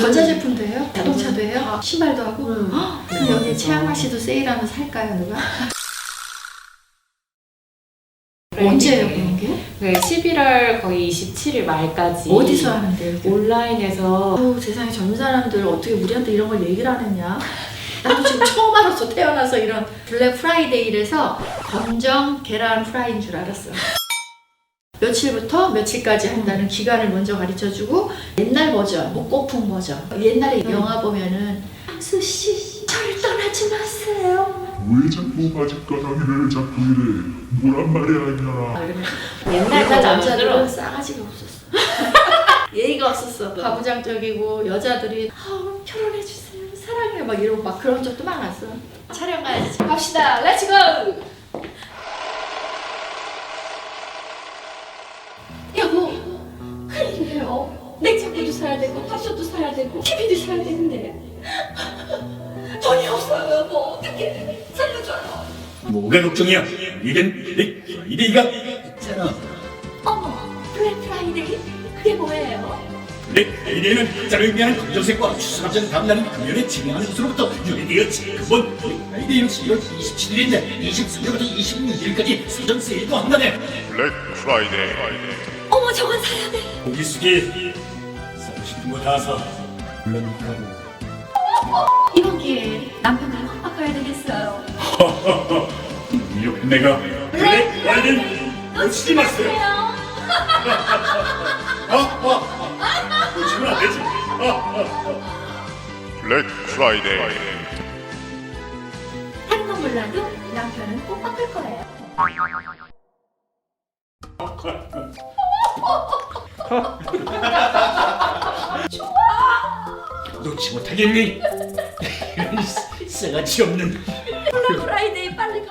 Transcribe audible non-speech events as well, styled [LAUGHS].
여자 제품도 해요? 자동차도 해요? 다. 신발도 하고? 음. 헉, 그럼 여기 최양락 씨도 세일하면 살까요, 누가? 언제예요, 그런 게? 네, 11월 거의 27일 말까지 어디서 하는데요? 온라인에서 아우 세상에 젊은 사람들 어떻게 우리한테 이런 걸 얘기를 안 했냐? 나도 지금 처음 알았어 태어나서 이런 블랙 프라이데이래서 검정 계란 프라이인 줄 알았어. 며칠부터 며칠까지 한다는 기간을 먼저 가르쳐주고 옛날 버전, 목고풍 버전. 옛날에 음. 영화 보면은 항수 씨 저를 떠나지 마세요. 왜 자꾸 바짓가랑이를 자꾸 이래 뭐란 말이야 이년아 아, 이러면 옛날 옛날 남자들은 싸가지가 없었어. [LAUGHS] 예의가 없었어. 가부장적이고 여자들이 아, 결혼해 주세요. 사랑해요. 막 이러고 막 그런 적도 많았어. 촬영 가야지. 갑시다. 렛츠고. 큰일이에요. 냉장고도 사야 되고 밥솥도 사야 되고 TV도 사야 되는데 돈이 없어요. 여보 어떻게 살려줘요? 뭐가 걱정이야? 이건 내 프라이데이가 있잖아. 어머, 블랙 프라이데이? 그게 뭐예요? 내 프라이데이는 자를 위한 검정색과 추수감정 다음날인 금요일에 진행하는 것으로부터 유래되었지. 그건 프라이데이는 12월 27일인데 23일부터 26일까지 사전 세일도 한다네. 블랙 프라이데이 어머, 저건 사야 돼. 고기 숙이 사고 싶은 거 다 사. 물론 가고. 이번 기회에 남편을 확 바꿔야 되겠어요. [LAUGHS] 이렇게 내가 블랙 프라이데이 놓치지 마세요. 아, 아, [LAUGHS] 놓치면 안 되지. 블랙 프라이데이 다른 건 몰라도 남편은 꼭 바꿀 거예요. [LAUGHS] 놓지 못하겠니? [LAUGHS] 이런 싸가지 없는. 블랙 프라이데이 빨리